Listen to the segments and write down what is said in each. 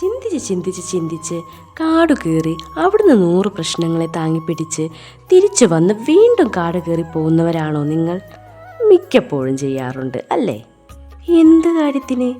ചിന്തിച്ച് ചിന്തിച്ച് ചിന്തിച്ച് കാട് കയറി അവിടുന്ന് നൂറ് പ്രശ്നങ്ങളെ താങ്ങിപ്പിടിച്ച് തിരിച്ചു വന്ന് വീണ്ടും കാട് കയറി പോകുന്നവരാണോ നിങ്ങൾ? മിക്കപ്പോഴും ചെയ്യാറുണ്ട് അല്ലേ? എന്ത് കാര്യത്തിന്?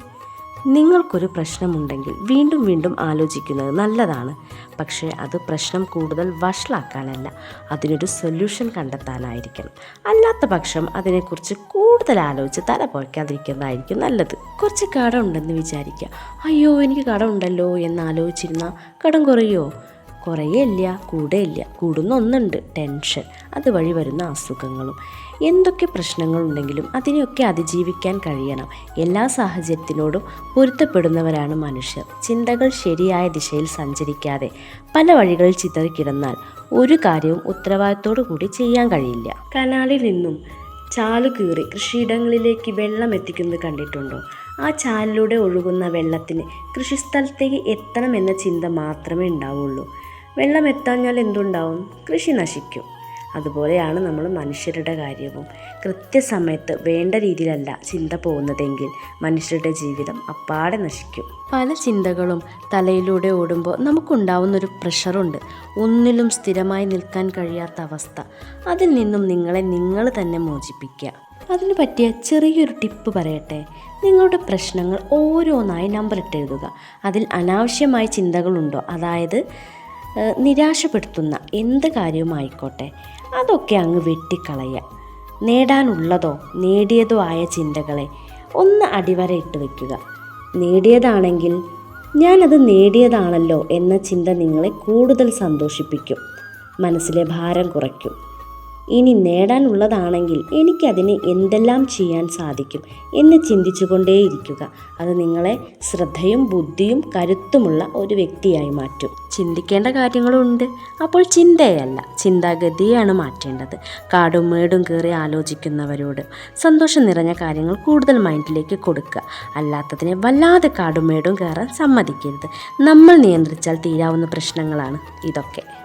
നിങ്ങൾക്കൊരു പ്രശ്നമുണ്ടെങ്കിൽ വീണ്ടും വീണ്ടും ആലോചിക്കുന്നത് നല്ലതാണ്. പക്ഷേ അത് പ്രശ്നം കൂടുതൽ വഷളാക്കാനല്ല. അതിനൊരു സൊല്യൂഷൻ കണ്ടെത്താനായിരിക്കണം. അല്ലാത്ത പക്ഷം അതിനെക്കുറിച്ച് കൂടുതൽ ആലോചിച്ച് തല പുഴയ്ക്കാതിരിക്കുന്നതായിരിക്കും നല്ലത്. കുറച്ച് കടം ഉണ്ടെന്ന് വിചാരിക്കുക. അയ്യോ എനിക്ക് കടം ഉണ്ടല്ലോ എന്ന് ആലോചിച്ചിരുന്നാൽ കടം കുറയോ കുറേയില്ല കൂടെയില്ല. കൂടുന്ന ഒന്നുണ്ട് ടെൻഷൻ അതുവഴി വരുന്ന അസുഖങ്ങളും. എന്തൊക്കെ പ്രശ്നങ്ങളുണ്ടെങ്കിലും അതിനെയൊക്കെ അതിജീവിക്കാൻ കഴിയണം. എല്ലാ സാഹചര്യത്തിനോടും പൊരുത്തപ്പെടുന്നവരാണ് മനുഷ്യർ. ചിന്തകൾ ശരിയായ ദിശയിൽ സഞ്ചരിക്കാതെ പല വഴികളിൽ ചിതറിക്കിടന്നാൽ ഒരു കാര്യവും ഉത്തരവാദിത്തോടു കൂടി ചെയ്യാൻ കഴിയില്ല. കനാലിൽ നിന്നും ചാൽ കീറി കൃഷിയിടങ്ങളിലേക്ക് വെള്ളം എത്തിക്കുന്നത് കണ്ടിട്ടുണ്ടോ? ആ ചാലിലൂടെ ഒഴുകുന്ന വെള്ളത്തിന് കൃഷിസ്ഥലത്തേക്ക് എത്തണമെന്ന ചിന്ത മാത്രമേ ഉണ്ടാവുള്ളൂ. വെള്ളം എത്താഞ്ഞാൽ എന്തുണ്ടാവും? കൃഷി നശിക്കും. അതുപോലെയാണ് നമ്മൾ മനുഷ്യരുടെ കാര്യവും. കൃത്യസമയത്ത് വേണ്ട രീതിയിലല്ല ചിന്ത പോകുന്നതെങ്കിൽ മനുഷ്യരുടെ ജീവിതം അപ്പാടെ നശിക്കും. പല ചിന്തകളും തലയിലൂടെ ഓടുമ്പോൾ നമുക്കുണ്ടാവുന്നൊരു പ്രഷറുണ്ട്. ഒന്നിലും സ്ഥിരമായി നിൽക്കാൻ കഴിയാത്ത അവസ്ഥ. അതിൽ നിന്നും നിങ്ങളെ നിങ്ങൾ തന്നെ മോചിപ്പിക്കുക. അതിന് പറ്റിയ ചെറിയൊരു ടിപ്പ് പറയട്ടെ. നിങ്ങളുടെ പ്രശ്നങ്ങൾ ഓരോന്നായി നമ്പർ ഇട്ടെഴുതുക അതിൽ അനാവശ്യമായ ചിന്തകളുണ്ടോ? അതായത് നിരാശപ്പെടുത്തുന്ന എന്ത് കാര്യവുമായിക്കോട്ടെ അതൊക്കെ അങ്ങ് വെട്ടിക്കളയുക നേടാനുള്ളതോ നേടിയതോ ആയ ചിന്തകളെ ഒന്ന് അടിവരയിട്ട് വയ്ക്കുക നേടിയതാണെങ്കിൽ ഞാനത് നേടിയതാണല്ലോ എന്ന ചിന്ത നിങ്ങളെ കൂടുതൽ സന്തോഷിപ്പിക്കും. മനസ്സിലെ ഭാരം കുറയ്ക്കും. ഇനി നേടാനുള്ളതാണെങ്കിൽ എനിക്കതിന് എന്തെല്ലാം ചെയ്യാൻ സാധിക്കും എന്ന് ചിന്തിച്ചുകൊണ്ടേയിരിക്കുക. അത് നിങ്ങളെ ശ്രദ്ധയും ബുദ്ധിയും കരുത്തുമുള്ള ഒരു വ്യക്തിയായി മാറ്റും. ചിന്തിക്കേണ്ട കാര്യങ്ങളുണ്ട്. അപ്പോൾ ചിന്തയല്ല ചിന്താഗതിയാണ് മാറ്റേണ്ടത്. കാടും മേടും കയറി ആലോചിക്കുന്നവരോട് സന്തോഷം നിറഞ്ഞ കാര്യങ്ങൾ കൂടുതൽ മൈൻഡിലേക്ക് കൊടുക്കുക. അല്ലാത്തതിനെ വല്ലാതെ കാടും മേടും കയറാൻ സമ്മതിക്കരുത്. നമ്മൾ നിയന്ത്രിച്ചാൽ തീരാവുന്ന പ്രശ്നങ്ങളാണ് ഇതൊക്കെ.